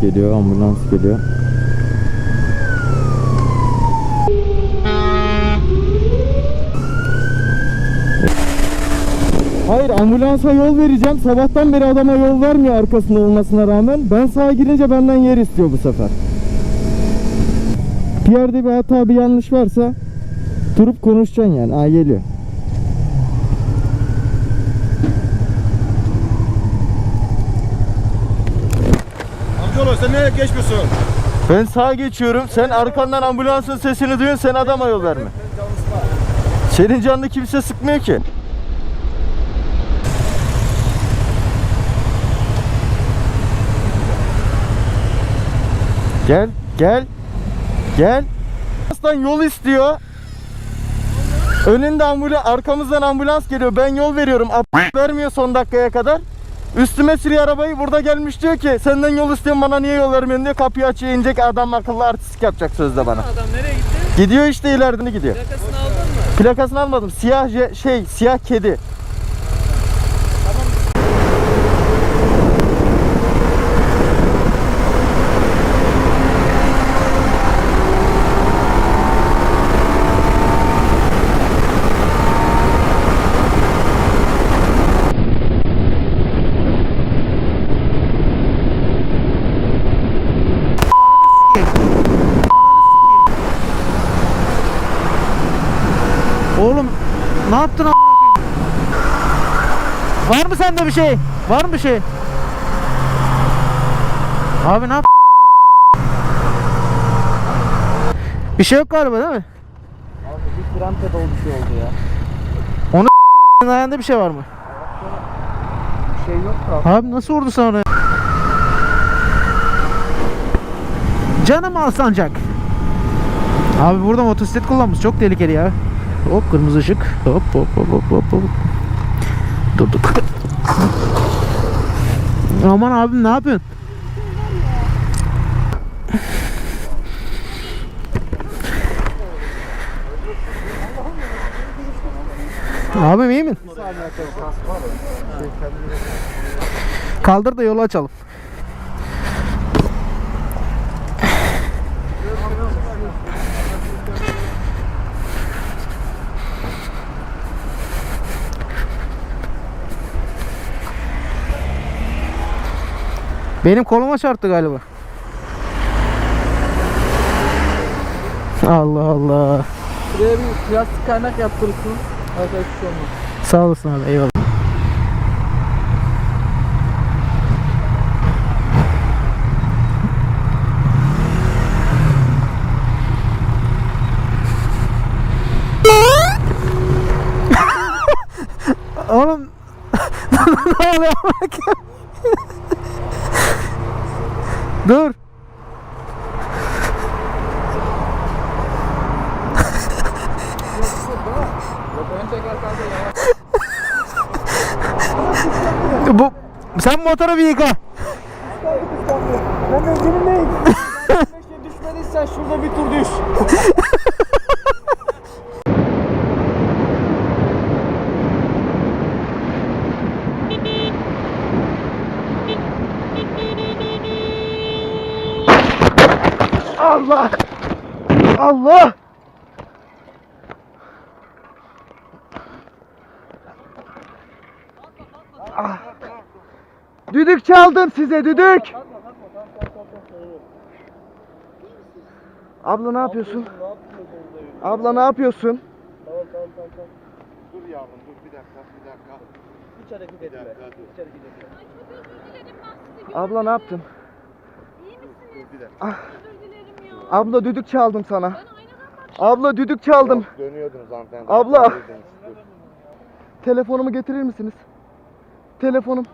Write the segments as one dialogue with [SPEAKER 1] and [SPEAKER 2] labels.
[SPEAKER 1] geliyor, ambulans geliyor. Hayır ambulansa yol vereceğim. Sabahtan beri adama yol vermiyor arkasında olmasına rağmen. Ben sağa girince benden yer istiyor bu sefer. Bir yerde bir hata bir yanlış varsa durup konuşacaksın yani. Aa geliyor.
[SPEAKER 2] Sen nereye geçmiyorsun?
[SPEAKER 1] Ben sağa geçiyorum. Sen arkandan ambulansın sesini duyuyorsun. Sen adama yol verme. Senin canını kimse sıkmıyor ki. Gel, gel. Gel. Ambulanstan yol istiyor. Önünde ambulans, arkamızdan ambulans geliyor. Ben yol veriyorum. A- vermiyor son dakikaya kadar. Üstüme sürüyor arabayı. Burada gelmiş diyor ki senden yol istiyorum bana niye yol vermiyorsun diyor. Kapıyı açıyor inecek adam akıllı artistik yapacak sözde bana.
[SPEAKER 3] Adam nereye gitti?
[SPEAKER 1] Gidiyor işte ileriden gidiyor.
[SPEAKER 3] Plakasını aldın mı?
[SPEAKER 1] Plakasını almadım. Siyah şey, siyah kedi.
[SPEAKER 4] Oğlum ne yaptın amına koyayım? Var mı sende bir şey? Var mı bir şey? Abi ne yaptın? Bir şey yok galiba değil mi?
[SPEAKER 3] Abi bir fren pedalı bir şey oldu ya.
[SPEAKER 4] Senin ayağında bir şey var mı?
[SPEAKER 3] Bir şey yok da.
[SPEAKER 4] Abi nasıl vurdu sana? ya? Canım alsancak. Abi burada motosiklet kullanmış çok tehlikeli ya. Hop kırmızı ışık. Hop hop hop hop hop. hop. Durduk. Aman abim ne yapıyorsun? Abim iyi mi? Kaldır da yolu açalım. Benim koluma çarptı galiba. Allah Allah.
[SPEAKER 3] Buraya bir plastik kaynak yaptırırsın. Arkadaş şey olmaz.
[SPEAKER 4] Sağ olasın abi eyvallah. Oğlum ne oluyor Dur. Bu sen motoru bir yıka.
[SPEAKER 3] Ben önümdeyim. düşmediysen şurada bir tur düş.
[SPEAKER 4] Allah! Allah! Ah. Düdük çaldım size düdük. Abla ne yapıyorsun? Abla ne yapıyorsun?
[SPEAKER 2] Dur yavrum dur bir dakika bir dakika.
[SPEAKER 3] Hiç hareket etme. Hiç hareket etme.
[SPEAKER 4] Abla ne yaptın?
[SPEAKER 5] İyi misiniz?
[SPEAKER 2] Dur bir dakika.
[SPEAKER 4] Ah. Abla düdük çaldım sana. Abla düdük çaldım.
[SPEAKER 2] Dönüyordunuz hanımefendi.
[SPEAKER 4] Abla.
[SPEAKER 2] Dönüyordunuz.
[SPEAKER 4] Telefonumu getirir misiniz? Telefonum.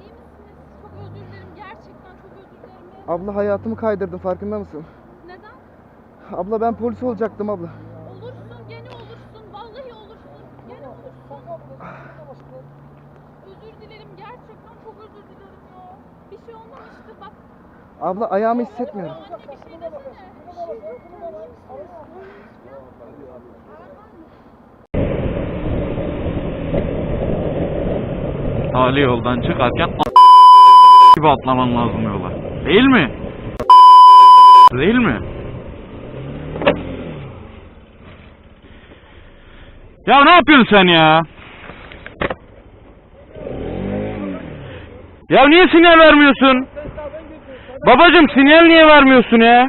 [SPEAKER 5] İyi misiniz? Çok özür dilerim. Gerçekten çok özür dilerim. ya.
[SPEAKER 4] Abla hayatımı kaydırdın farkında mısın?
[SPEAKER 5] Neden?
[SPEAKER 4] Abla ben polis olacaktım abla.
[SPEAKER 5] Olursun, gene olursun. Vallahi olursun. Gene olursun. Özür dilerim. Gerçekten çok özür dilerim ya. Bir şey olmamıştı. Bak.
[SPEAKER 4] Abla ayağımı hissetmiyorum.
[SPEAKER 6] Tali yoldan çıkarken gibi atlaman lazım yola. Değil mi? Değil mi? Ya ne yapıyorsun sen ya? Ya niye sinyal vermiyorsun? Babacım sinyal niye vermiyorsun ya?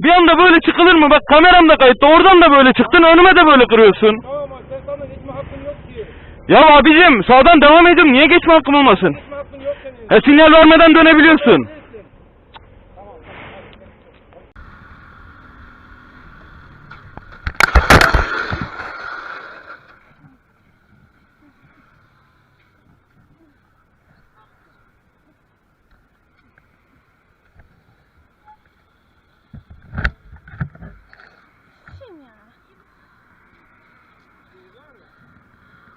[SPEAKER 6] Bir anda böyle çıkılır mı? Bak kameram da kayıtta. Oradan da böyle çıktın. Önüme de böyle kırıyorsun.
[SPEAKER 2] Tamam abi sen sana geçme hakkın yok ki.
[SPEAKER 6] Ya abicim sağdan devam ediyorum. Niye geçme hakkım olmasın?
[SPEAKER 2] Geçme hakkın yok senin.
[SPEAKER 6] E sinyal vermeden dönebiliyorsun.
[SPEAKER 5] Kim ya?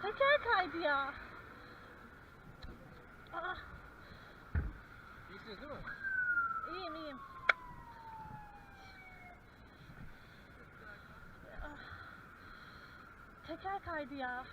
[SPEAKER 5] Teker kaydı ya. Aa. İyisiniz değil mi? İyiyim iyiyim. Ah. Teker kaydı ya.